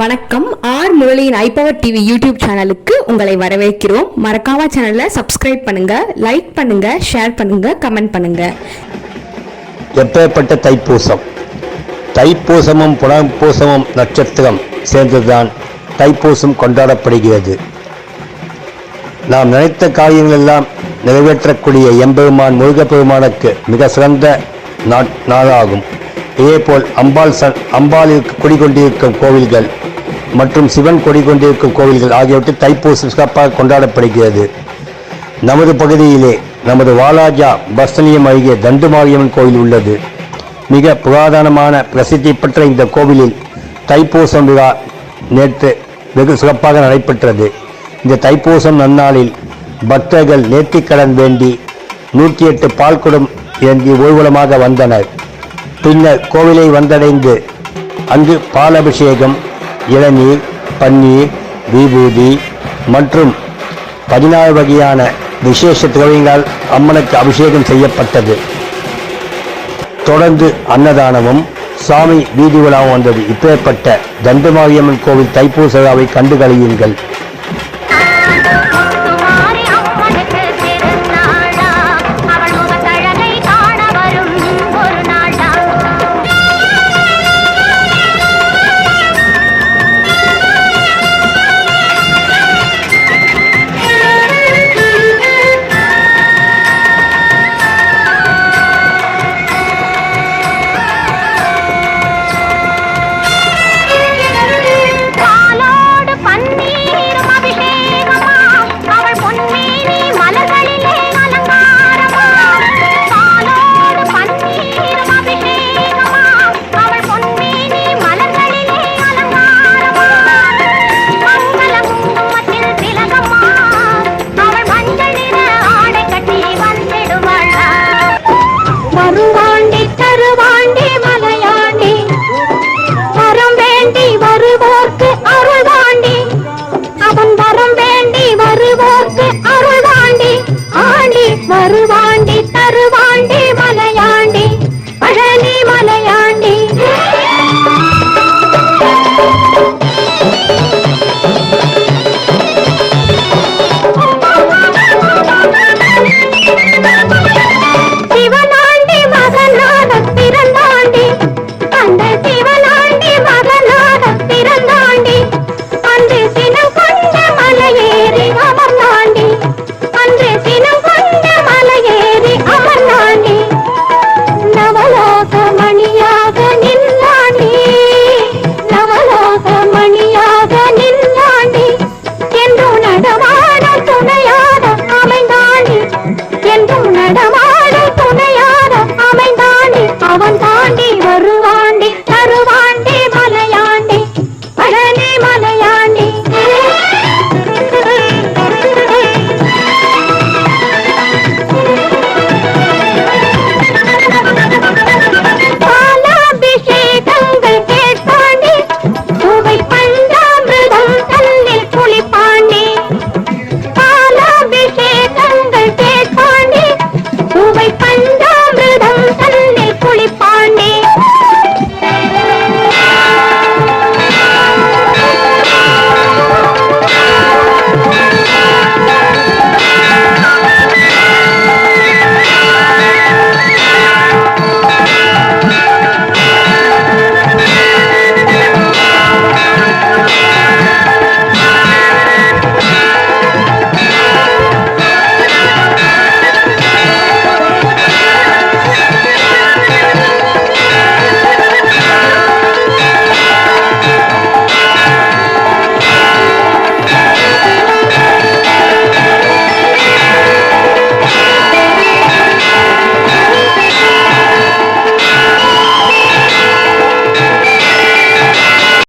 வணக்கம். ஆர் முரளியின் ஐபவர் TV YouTube சேனலுக்கு உங்களை வரவேற்கிறோம். மறக்காம சேனலை சப்ஸ்கிரைப் பண்ணுங்க லைக் பண்ணுங்க ஷேர் பண்ணுங்க கமெண்ட் பண்ணுங்க. எப்பேற்பட்ட தைப்பூசம்? தைப்பூசமும் புனப்பூசமும் நட்சத்திரம் சேர்ந்துதான் தைப்பூசம் கொண்டாடப்படுகிறது. நாம் நினைத்த காரியங்கள் எல்லாம் நிறைவேற்றக்கூடிய எம்பெருமான் முருகப்பெருமானுக்கு மிக சிறந்த நாளாகும். இதேபோல் அம்பாள் ச அம்பாளிற்கு குடிகொண்டிருக்கும் கோவில்கள் மற்றும் சிவன் கொடி கொண்டிருக்கும் கோவில்கள் ஆகியவற்றை தைப்பூசம் சிறப்பாக கொண்டாடப்படுகிறது. நமது பகுதியிலே நமது வாலாஜா பஸ்தனியம் அருகே தண்டுமாரியம்மன் கோவில் உள்ளது. மிக புராதனமான பிரசித்தி பெற்ற இந்த கோவிலில் தைப்பூசம் விழா நேற்று வெகு சிறப்பாக நடைபெற்றது. இந்த தைப்பூசம் நன்னாளில் பக்தர்கள் நேர்த்திக்கடன் வேண்டி நூற்றி எட்டு பால்குடம் ஏந்தி ஊர்வலமாக வந்தனர். பின்னர் கோவிலை வந்தடைந்து அங்கு பால் அபிஷேகம் இளநீர் பன்னீர் விபூதி மற்றும் பதினாறு வகையான விசேஷ திரவியங்கள் அம்மனுக்கு அபிஷேகம் செய்யப்பட்டது. தொடர்ந்து அன்னதானமும் சாமி வீதி விழாவும் வந்தது. இப்பேற்பட்ட தண்டுமாரியம்மன் கோவில் தைப்பூச விழாவை கண்டு கழியுங்கள்